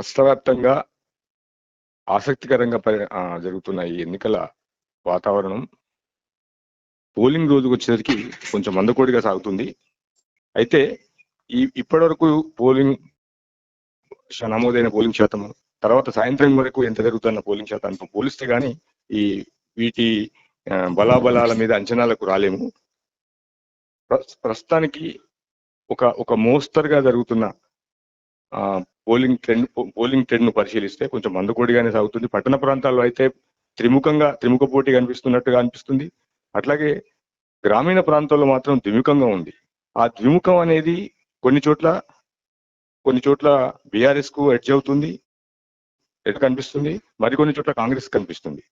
రాష్ట్రవ్యాప్తంగా ఆసక్తికరంగా పరి జరుగుతున్న ఈ ఎన్నికల వాతావరణం పోలింగ్ రోజుకు వచ్చేసరికి కొంచెం మందకోడిగా సాగుతుంది. అయితే ఈ ఇప్పటివరకు పోలింగ్ నమోదైన పోలింగ్ శాతం తర్వాత సాయంత్రం వరకు ఎంత జరుగుతున్న పోలింగ్ శాతానికి పోలిస్తే కానీ ఈ వీటి బలాబలాల మీద అంచనాలకు రాలేము. ప్ర- ప్రస్తుతానికి ఒక ఒక మోస్తరుగా జరుగుతున్న పోలింగ్ ట్రెండ్ పోలింగ్ ట్రెండ్ను పరిశీలిస్తే కొంచెం మందకోడిగానే సాగుతుంది. పట్టణ ప్రాంతాల్లో అయితే త్రిముఖంగా త్రిముఖ పోటీ కనిపిస్తున్నట్టుగా అనిపిస్తుంది. అట్లాగే గ్రామీణ ప్రాంతాల్లో మాత్రం ద్విముఖంగా ఉంది. ఆ ద్విముఖం అనేది కొన్ని చోట్ల కొన్ని చోట్ల బీఆర్ఎస్కు ఎడ్జ్ అవుతుంది. ఎడ్ కనిపిస్తుంది? మరికొన్ని చోట్ల కాంగ్రెస్ కనిపిస్తుంది.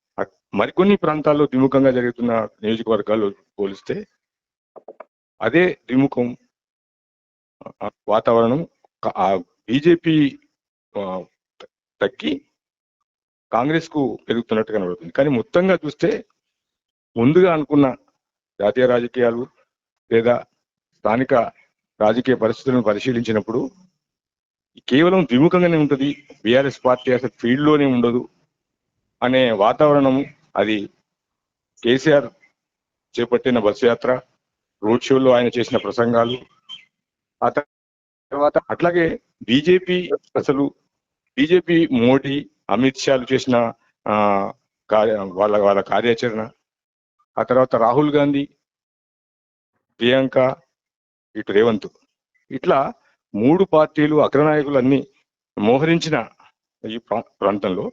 మరికొన్ని ప్రాంతాల్లో ద్విముఖంగా జరుగుతున్న నియోజకవర్గాల్లో పోలిస్తే అదే ద్విముఖం వాతావరణం బీజేపీ తగ్గి కాంగ్రెస్కు పెరుగుతున్నట్టు కనబడుతుంది. కానీ మొత్తంగా చూస్తే ముందుగా అనుకున్న జాతీయ రాజకీయాలు లేదా స్థానిక రాజకీయ పరిస్థితులను పరిశీలించినప్పుడు కేవలం ద్విముఖంగానే ఉంటుంది. బీఆర్ఎస్ పార్టీ అసలు ఫీల్డ్లోనే ఉండదు అనే వాతావరణం అది కేసీఆర్ చేపట్టిన బస్సు యాత్ర రోడ్ షోలో ఆయన చేసిన ప్రసంగాలు ఆ తర్వాత అట్లాగే బీజేపీ అసలు బీజేపీ మోడీ అమిత్ షాలు చేసిన కార్య వాళ్ళ వాళ్ళ కార్యాచరణ. ఆ తర్వాత రాహుల్ గాంధీ ప్రియాంక ఇటు రేవంత్. ఇట్లా మూడు పార్టీలు అగ్రనాయకులు అన్ని మోహరించిన ఈ ప్రా- ప్రాంతంలో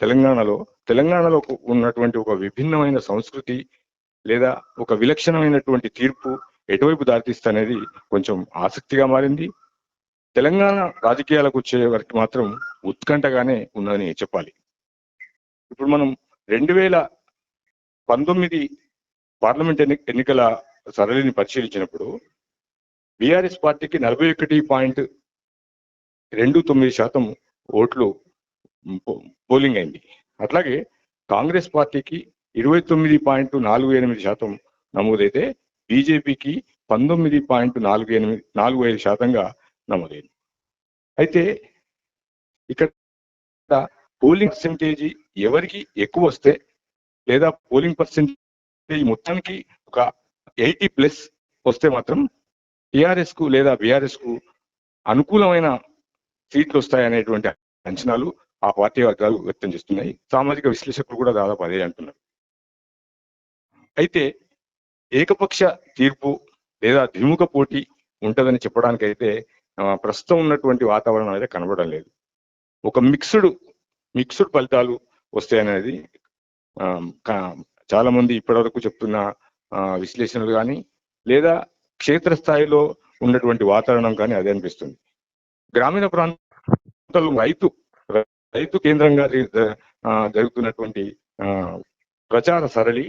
తెలంగాణలో తెలంగాణలో ఉన్నటువంటి ఒక విభిన్నమైన సంస్కృతి లేదా ఒక విలక్షణమైనటువంటి తీర్పు ఎటువైపు దారితీస్తా అనేది కొంచెం ఆసక్తిగా మారింది. తెలంగాణ రాజకీయాలకు వచ్చే వరకు మాత్రం ఉత్కంఠగానే ఉందని చెప్పాలి. ఇప్పుడు మనం రెండు వేల పంతొమ్మిది పార్లమెంట్ ఎన్ని ఎన్నికల సరళిని పరిశీలించినప్పుడు బీఆర్ఎస్ పార్టీకి నలభై ఒకటి పాయింట్ రెండు తొమ్మిది శాతం ఓట్లు పోలింగ్ అయింది. అట్లాగే కాంగ్రెస్ పార్టీకి ఇరవై తొమ్మిది పాయింట్ నాలుగు ఎనిమిది శాతం నమోదైతే బీజేపీకి పంతొమ్మిది పాయింట్ నాలుగు ఎనిమిది నాలుగు ఐదు శాతంగా నమోదైంది. అయితే ఇక్కడ పోలింగ్ పర్సెంటేజ్ ఎవరికి ఎక్కువ వస్తే లేదా పోలింగ్ పర్సెంటేజ్ మొత్తానికి ఒక ఎయిటీ ప్లస్ వస్తే మాత్రం టిఆర్ఎస్కు లేదా బీఆర్ఎస్కు అనుకూలమైన సీట్లు వస్తాయనేటువంటి అంచనాలు ఆ పార్టీ వర్గాలు వ్యక్తం చేస్తున్నాయి. సామాజిక విశ్లేషకులు కూడా దాదాపు అదే అంటున్నారు. అయితే ఏకపక్ష తీర్పు లేదా ద్విముఖ పోటీ ఉంటుందని చెప్పడానికైతే ప్రస్తుతం ఉన్నటువంటి వాతావరణం అయితే కనబడడం లేదు. ఒక మిక్స్డ్ మిక్స్డ్ ఫలితాలు వస్తాయనేది చాలా మంది ఇప్పటివరకు చెప్తున్న విశ్లేషణలు కానీ లేదా క్షేత్రస్థాయిలో ఉన్నటువంటి వాతావరణం కానీ అదే అనిపిస్తుంది. గ్రామీణ ప్రాంతాల్లో రైతు రైతు కేంద్రంగా జరుగుతున్నటువంటి ఆ, ప్రచార సరళి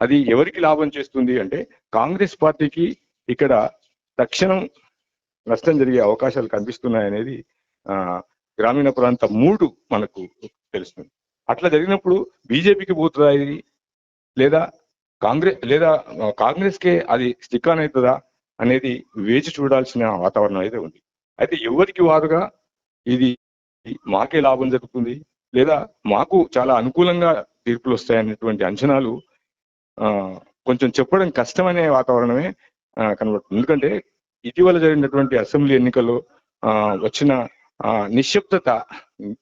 అది ఎవరికి లాభం చేస్తుంది అంటే కాంగ్రెస్ పార్టీకి ఇక్కడ తక్షణం నష్టం జరిగే అవకాశాలు కనిపిస్తున్నాయనేది ఆ, గ్రామీణ ప్రాంత మూడు మనకు తెలుస్తుంది. అట్లా జరిగినప్పుడు బీజేపీకి పోతుందా ఇది? లేదా కాంగ్రెస్ లేదా కాంగ్రెస్ కే అది స్టిక్ ఆన్ అవుతుందా అనేది వేచి చూడాల్సిన వాతావరణం అయితే ఉంది. అయితే ఎవరికి వారుగా ఇది మాకే లాభం జరుగుతుంది? లేదా మాకు చాలా అనుకూలంగా తీర్పులు వస్తాయనేటువంటి అంచనాలు ఆ, కొంచెం చెప్పడం కష్టమనే వాతావరణమే కనబడుతుంది. ఎందుకంటే ఇటీవల జరిగినటువంటి అసెంబ్లీ ఎన్నికలు ఆ, వచ్చిన ఆ, నిశ్శబ్దత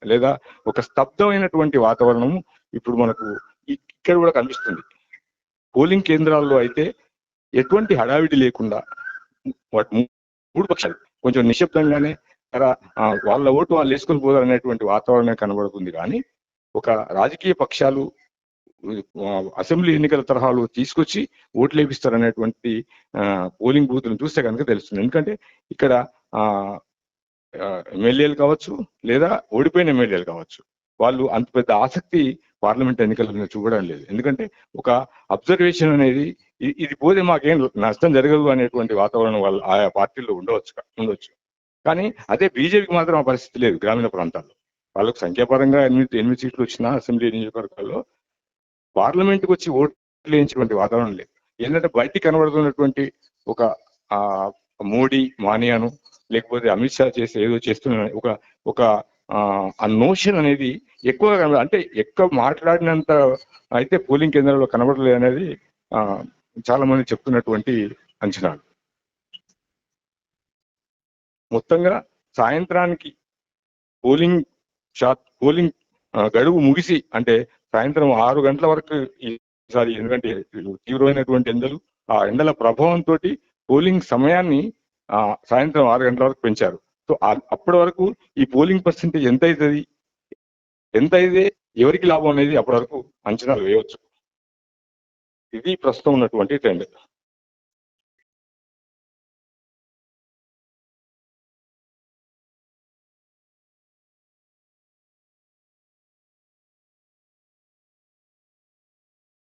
లేదా ఒక స్తబ్దమైనటువంటి వాతావరణం ఇప్పుడు మనకు ఇక్కడ కూడా కనిపిస్తుంది. పోలింగ్ కేంద్రాల్లో అయితే ఎటువంటి హడావిడి లేకుండా వాటి మూడు పక్షాలు. కొంచెం నిశ్శబ్దంగానే వాళ్ళ ఓటు వాళ్ళు వేసుకొని పోతారు అనేటువంటి వాతావరణం కనబడుతుంది. కానీ ఒక రాజకీయ పక్షాలు అసెంబ్లీ ఎన్నికల తరహాలో తీసుకొచ్చి ఓట్లు వేపిస్తారు అనేటువంటి పోలింగ్ బూత్లను చూస్తే కనుక తెలుస్తుంది. ఎందుకంటే ఇక్కడ ఆ ఎమ్మెల్యేలు కావచ్చు లేదా ఓడిపోయిన ఎమ్మెల్యేలు కావచ్చు వాళ్ళు అంత పెద్ద ఆసక్తి పార్లమెంట్ ఎన్నికల మీద చూపడం లేదు. ఎందుకంటే ఒక అబ్జర్వేషన్ అనేది ఇది పోతే మాకేం నష్టం జరగదు అనేటువంటి వాతావరణం వాళ్ళు ఆయా పార్టీల్లో ఉండవచ్చు ఉండవచ్చు కానీ అదే బీజేపీకి మాత్రం ఆ పరిస్థితి లేదు గ్రామీణ ప్రాంతాల్లో. వాళ్ళకు సంఖ్యాపరంగా ఎనిమిది ఎనిమిది సీట్లు వచ్చిన అసెంబ్లీ నియోజకవర్గాల్లో పార్లమెంట్కి వచ్చి ఓట్లు వేయించినటువంటి వాతావరణం లేదు. ఏంటంటే బయటికి కనబడుతున్నటువంటి ఒక ఆ మోడీ మానియాను లేకపోతే అమిత్ షా చేసి ఏదో చేస్తున్న ఒక ఒక ఆ నోషన్ అనేది ఎక్కువగా కనబడదు అంటే ఎక్కువ మాట్లాడినంత అయితే పోలింగ్ కేంద్రాల్లో కనబడలేదు అనేది చాలా మంది చెప్తున్నటువంటి అంచనాలు. మొత్తంగా సాయంత్రానికి పోలింగ్ షాత్ పోలింగ్ గడువు ముగిసి అంటే సాయంత్రం ఆరు గంటల వరకు ఈసారి ఎందుకంటే తీవ్రమైనటువంటి ఎండలు ఆ ఎండల ప్రభావంతో పోలింగ్ సమయాన్ని ఆ, సాయంత్రం ఆరు గంటల వరకు పెంచారు. సో అప్పటి వరకు ఈ పోలింగ్ పర్సెంటేజ్ ఎంత అవుతుంది ఎంత అయితే ఎవరికి లాభం అనేది అప్పటి వరకు అంచనాలు వేయవచ్చు. ఇది ప్రస్తుతం ఉన్నటువంటి ట్రెండ్.